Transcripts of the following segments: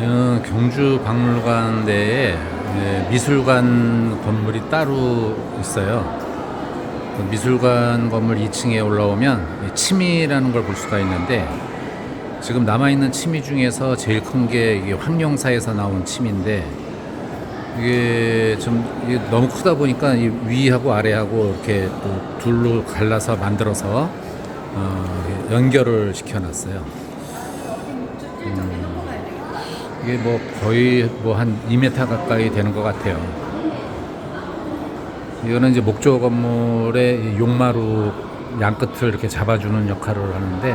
어, 경주 박물관 내에 예, 미술관 건물이 따로 있어요. 그 미술관 건물 2층에 올라오면 이 침이라는 걸 볼 수가 있는데 지금 남아 있는 침이 중에서 제일 큰 게 황룡사에서 나온 침인데 이게 좀 이게 너무 크다 보니까 이 위하고 아래하고 이렇게 또 둘로 갈라서 만들어서 어, 연결을 시켜놨어요. 이게 뭐 거의 뭐 한 2m 가까이 되는 것 같아요. 이거는 이제 목조 건물의 이 용마루 양 끝을 이렇게 잡아주는 역할을 하는데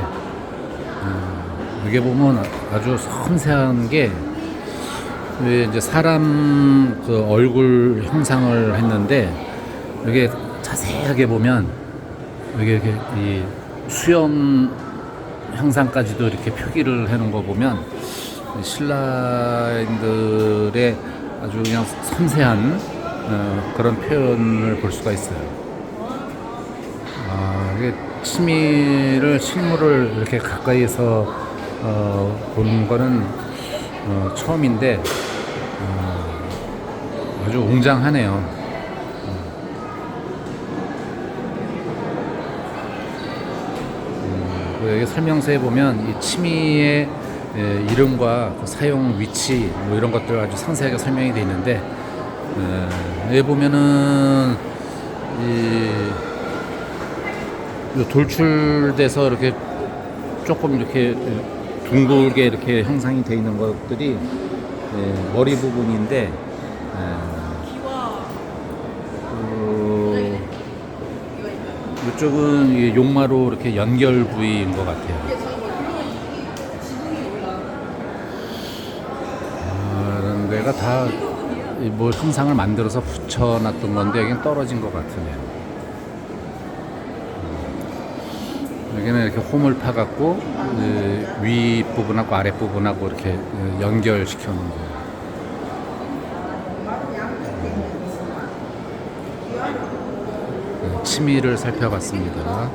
음, 이게 보면 아주 섬세한 게왜 이제 사람 그 얼굴 형상을 했는데 이게 자세하게 보면 이게 이렇게 이 수염 형상까지도 이렇게 표기를 해놓은 거 보면 신라인들의 아주 그냥 섬세한 어, 그런 표현을 볼 수가 있어요. 아, 이게 치미를 실물을 이렇게 가까이서 어, 보는 거는 어, 처음인데 어, 아주 웅장하네요. 그 여기 설명서에 보면 이 치미의 에, 이름과 그 사용 위치 뭐 이런 것들 아주 상세하게 설명이 되어 있는데 에, 여기 보면은 이, 이 돌출돼서 이렇게 조금 이렇게 둥글게 이렇게 형상이 되어 있는 것들이 에, 머리 부분인데 에, 그, 이쪽은 이 용마로 이렇게 연결 부위인 것 같아요. 데가 다 뭐 형상을 만들어서 붙여놨던 건데 여기는 떨어진 것 같으네요. 음. 여기는 이렇게 홈을 파갖고 그위 부분하고 아랫 부분하고 이렇게 연결시켜 놓은 거예요. 네, 치미를 살펴봤습니다.